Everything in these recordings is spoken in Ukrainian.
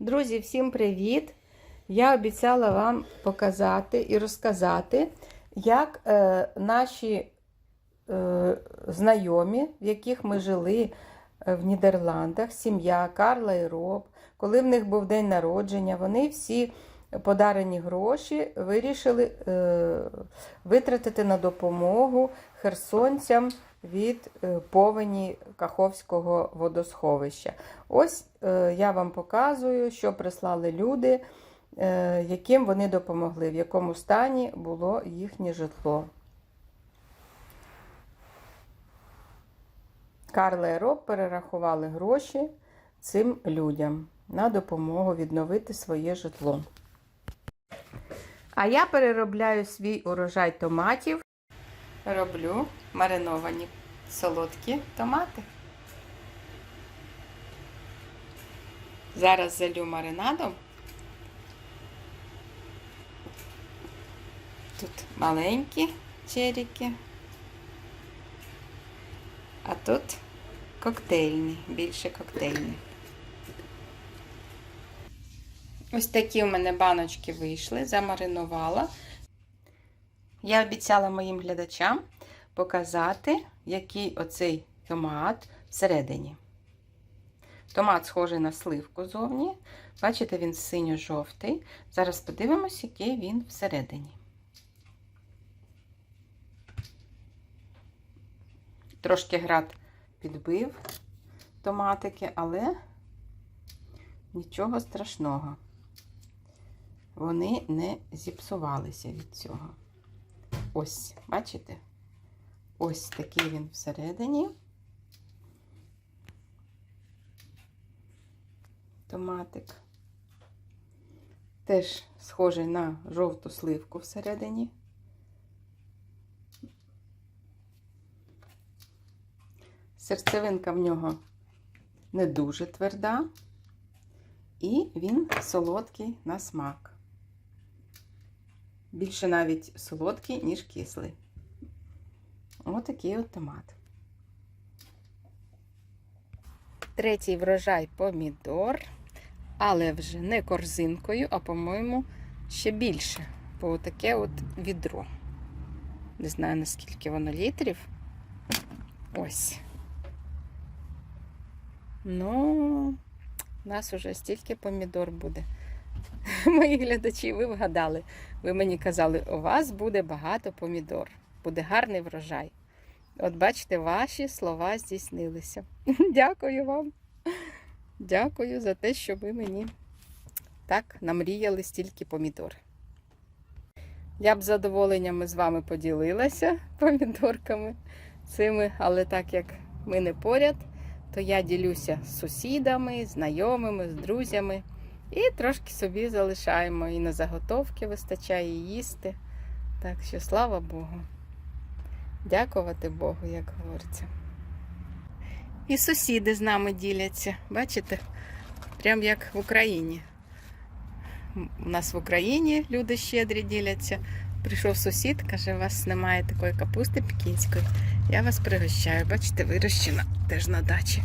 Друзі, всім привіт! Я обіцяла вам показати і розказати, як е, наші е, знайомі, в яких ми жили е, в Нідерландах, сім'я Карла і Роб, коли в них був день народження, вони всі подарені гроші вирішили е, витратити на допомогу херсонцям від е, повені Каховського водосховища. Ось е, я вам показую, що прислали люди, е, яким вони допомогли, в якому стані було їхнє житло. Карла і Роб перерахували гроші цим людям на допомогу відновити своє житло. А я переробляю свій урожай томатів. Роблю мариновані солодкі томати. Зараз залю маринадом. Тут маленькі черіки, а тут коктейльні, більше коктейльні. Ось такі у мене баночки вийшли, замаринувала. Я обіцяла моїм глядачам показати, який оцей томат всередині. Томат схожий на сливку зовні. Бачите, він синьо-жовтий. Зараз подивимось, який він всередині. Трошки град підбив томатики, але нічого страшного. Вони не зіпсувалися від цього. Ось, бачите? Ось такий він всередині. Томатик. Теж схожий на жовту сливку всередині. Серцевинка в нього не дуже тверда, і він солодкий на смак. Більше навіть солодкий, ніж кислий. Отакий от томат. Третій врожай помідор, але вже не корзинкою, а, по-моєму, ще більше. Бо таке от відро. Не знаю, наскільки воно літрів. Ось. Ну, у нас уже стільки помідор буде. Мої глядачі, ви вгадали. Ви мені казали, у вас буде багато помідор, буде гарний врожай. От бачите, ваші слова здійснилися. Дякую вам. Дякую за те, що ви мені так намріяли стільки помідор. Я б з задоволенням з вами поділилася помідорками цими, але так як ми не поряд, то я ділюся з сусідами, знайомими, з друзями. І трошки собі залишаємо. І на заготовки вистачає їсти. Так що, слава Богу. Дякувати Богу, як говориться. І сусіди з нами діляться. Бачите? Прям як в Україні. У нас в Україні люди щедрі діляться. Прийшов сусід, каже, у вас немає такої капусти пекінської. Я вас пригощаю. Бачите, вирощена теж на дачі.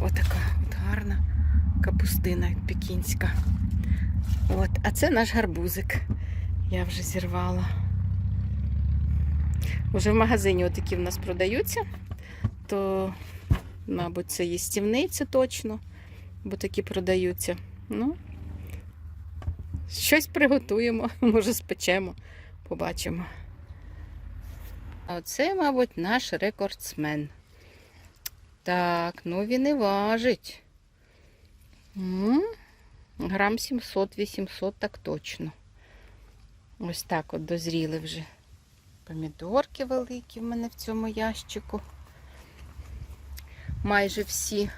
Отака от гарна капустина пекінська. От, а це наш гарбузик. Я вже зірвала. Уже в магазині отакі в нас продаються, то, мабуть, це їстівний, це точно, бо такі продаються. Ну, щось приготуємо, може спечемо, побачимо. А оце, мабуть, наш рекордсмен. Так, ну він і важить. Грам 700-800, так точно. Ось так от дозріли вже. Помідорки великі в мене в цьому ящику. Майже всі.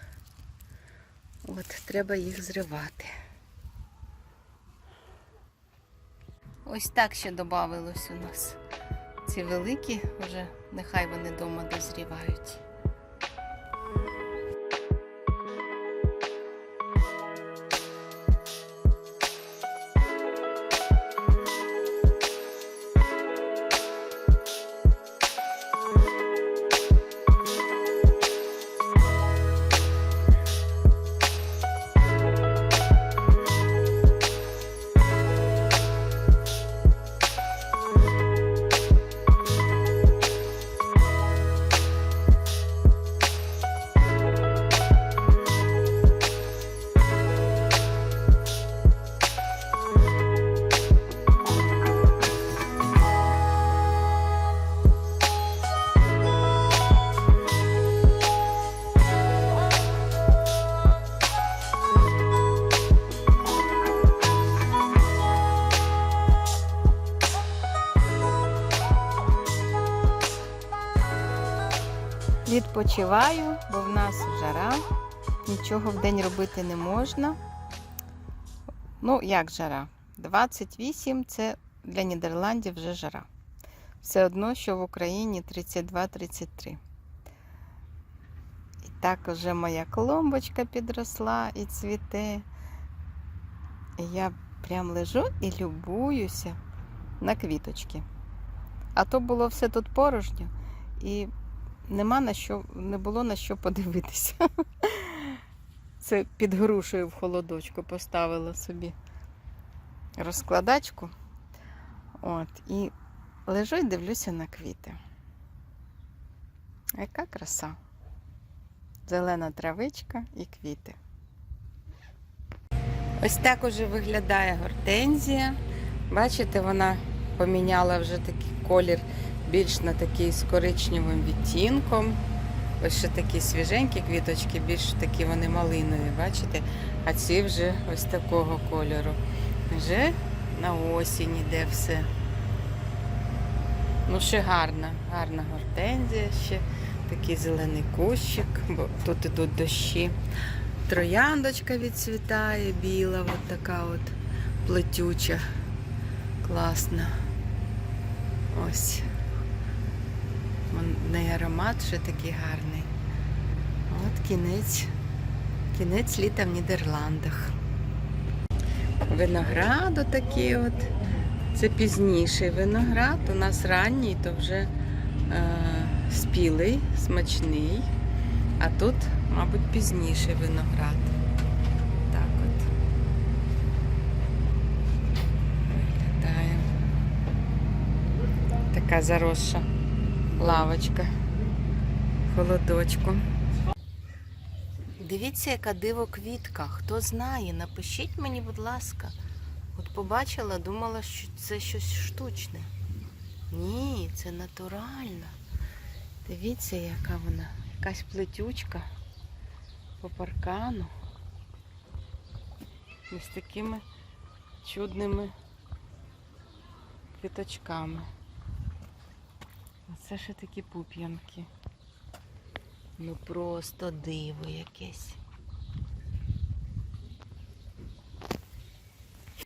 От, треба їх зривати. Ось так ще додавилось у нас. Ці великі вже, нехай вони вдома дозрівають. Відпочиваю, бо в нас жара. Нічого в день робити не можна. Ну, як жара? 28 це для Нідерландів вже жара. Все одно, що в Україні 32-33. І так вже моя клумбочка підросла і цвіте. І я прям лежу і любуюся на квіточки. А то було все тут порожньо, і нема на що, не було на що подивитися. Це під грушею в холодочку поставила собі розкладачку. От, і лежу і дивлюся на квіти. Яка краса. Зелена травичка і квіти. Ось так уже виглядає гортензія. Бачите, вона поміняла вже такий колір більш на такий з коричневим відтінком. Ось ще такі свіженькі квіточки, більш такі вони малинові, бачите? А ці вже ось такого кольору. Вже на осінь іде все. Ну, ще гарна, гарна гортензія, ще такий зелений кущик, бо тут ідуть дощі. Трояндочка відцвітає, біла, от така от плетюча, класна. Ось. Неї аромат ще такий гарний. От кінець, кінець літа в Нідерландах. Виноград такий от. Це пізніший виноград. У нас ранній, то вже е, спілий, смачний. А тут, мабуть, пізніший виноград. Так от. Виглядає. Така заросша лавочка. Холодочку. Дивіться, яка диво квітка. Хто знає, напишіть мені, будь ласка. От побачила, думала, що це щось штучне. Ні, це натуральна. Дивіться, яка вона. Якась плетючка по паркану. І з такими чудними квіточками. Оце ще такі пуп'янки. Ну просто диво якесь.